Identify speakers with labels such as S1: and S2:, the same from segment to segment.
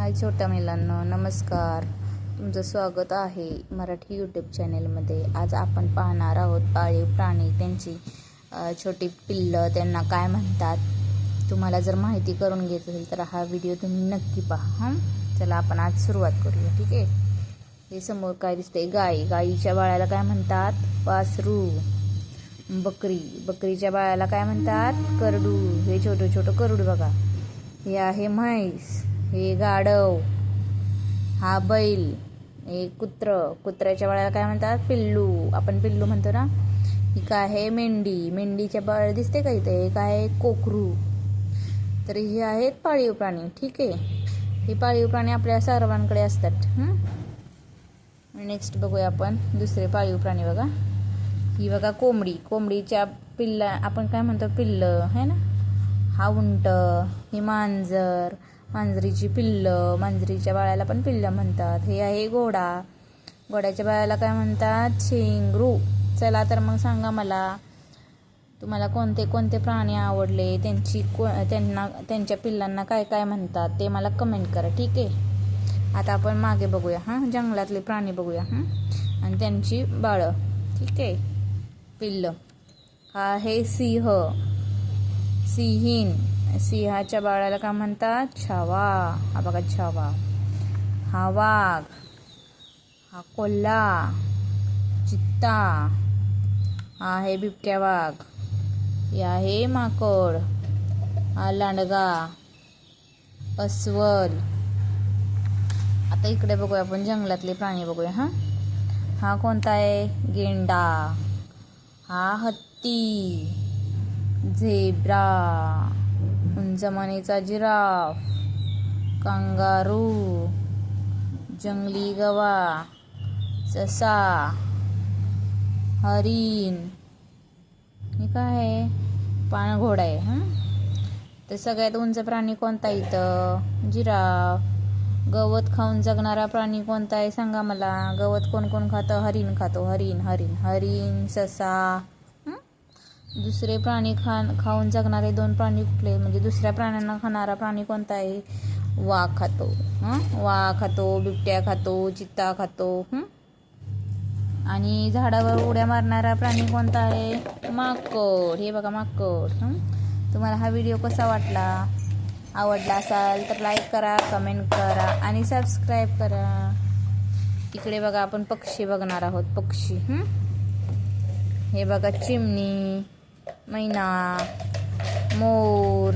S1: हाय छोट्या मुलांना नमस्कार. तुमचं स्वागत आहे मराठी यूट्यूब चॅनेलमध्ये आज आपण पाहणार आहोत पाळीव प्राणी त्यांची छोटी पिल्लं त्यांना काय म्हणतात. तुम्हाला जर माहिती करून घेत असेल तर हा व्हिडिओ तुम्ही नक्की पहा चला आपण आज सुरुवात करूया ठीक आहे? हे समोर काय दिसतंय? गाय. गाईच्या बाळाला काय म्हणतात? वासरू. बकरी. बकरीच्या बाळाला काय म्हणतात? करडू. हे छोटं छोटं करडू बघा. हे आहे म्हैस. हे गाढव हा बैल हे कुत्र. कुत्र्याच्या बाळाला काय म्हणतात? पिल्लू. आपण पिल्लू म्हणतो ना? ही काय आहे मेंढी. मेंढीच्या बाळ दिसते का इथे? एक आहे कोकरू. तर हे आहेत पाळीव प्राणी. ठीक आहे. हे पाळीव प्राणी आपल्या सर्वांकडे असतात. नेक्स्ट बघूया आपण दुसरे पाळीव प्राणी बघा. ही बघा कोंबडी. कोंबडीच्या पिल्ला आपण काय म्हणतो? पिल्लं. है ना? हा उंट हे मांजर मांजरीची पिल्लं मांजरीच्या बाळाला पण पिल्लं म्हणतात. हे आहे घोडा घोड्याच्या बाळाला काय म्हणतात? शेंगरू. चला तर मग सांगा मला तुम्हाला कोणते कोणते प्राणी आवडले? त्यांची को त्यांना त्यांच्या पिल्लांना काय काय म्हणतात? ते मला कमेंट करा ठीक आहे? आता आपण मागे बघूया हां? जंगलातले प्राणी बघूया हां? आणि त्यांची बाळं ठीक आहे? पिल्लं. हा आहे सिंह. सिंहीण. सिंहाच्या बाळाला काय म्हणतात? छावा. हा बघा छावा. हा वाघ. हा कोल्हा. चित्ता. हा आहे बिबट्या वाघ. हे आहे माकड. हा लांडगा. अस्वल. आता इकडे बघूया आपण जंगलातले प्राणी बघूया हां. हा कोणता आहे? गेंडा. हा हत्ती. झेब्रा. जमानेचा जिराफ कांगारू जंगली गवा ससा हरिण हे काय आहे? पाणघोडा आहे हां? तर सगळ्यात उंच प्राणी कोणता इथं? जिराफ. गवत खाऊन जगणारा प्राणी कोणता आहे? सांगा मला. गवत कोण कोण खातं? हरिण खातो. हरिण हरिण हरिण ससा दुसरे प्राणी खान खाऊन जगणारे दोन प्राणी कुठले? म्हणजे दुसऱ्या प्राण्यांना खाणारा प्राणी कोणता आहे? वाघ खातो. वाघ खातो बिबट्या खातो चित्ता खातो. आणि झाडावर उड्या मारणारा प्राणी कोणता आहे? माकड. हे बघा माकड. तुम्हाला हा व्हिडिओ कसा वाटला? आवडला असाल तर लाईक करा कमेंट करा आणि सबस्क्राईब करा. इकडे बघा आपण पक्षी बघणार आहोत. पक्षी. हे बघा चिमणी. मैना मोर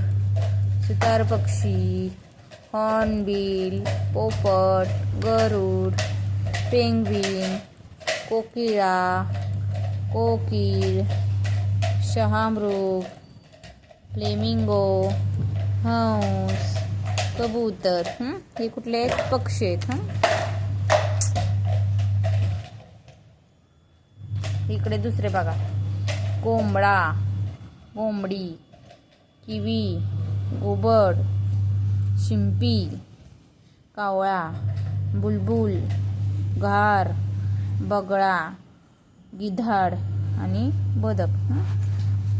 S1: सुतार पक्षी हॉर्नबिल पोपट गरुड पेंग्विन कोकिळा कोकिळ शहामृग फ्लेमिंगो हंस कबूतर. हे? कुठले आहेत? पक्षी आहेत हं? इकडे दुसरे बघा. कोंबडा कोंबडी किवी गोबड शिंपी कावळा बुलबुल घार बगळा गिधाड आणि बदक.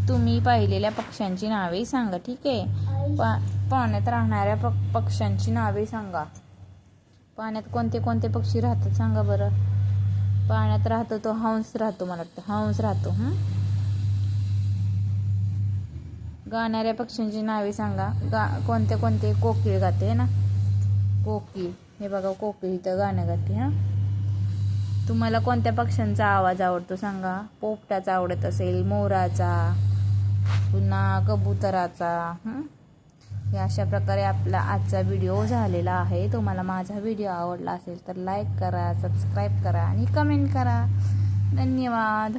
S1: तुम्ही पाहिलेल्या पक्ष्यांची नावे सांगा ठीक आहे? पा पाण्यात राहणाऱ्या प पक्ष्यांची नावे सांगा. पाण्यात कोणते कोणते पक्षी राहतात सांगा बरं. पाण्यात राहतो तो हंस राहतो मला वाटतं. हंस राहतो गाणाऱ्या पक्ष्यांची नावे सांगा. गा कोणते कोणते? कोकिळ गाते ना? कोकिळ. हे बघा कोकिळ इथं गाणं गाते हां. तुम्हाला कोणत्या पक्ष्यांचा आवाज आवडतो सांगा. पोपटाचा आवडत असेल मोराचा पुन्हा कबुतराचा हे? अशा प्रकारे आपला आजचा व्हिडिओ झालेला आहे. तुम्हाला माझा व्हिडिओ आवडला असेल तर लाईक करा सबस्क्राईब करा आणि कमेंट करा. धन्यवाद.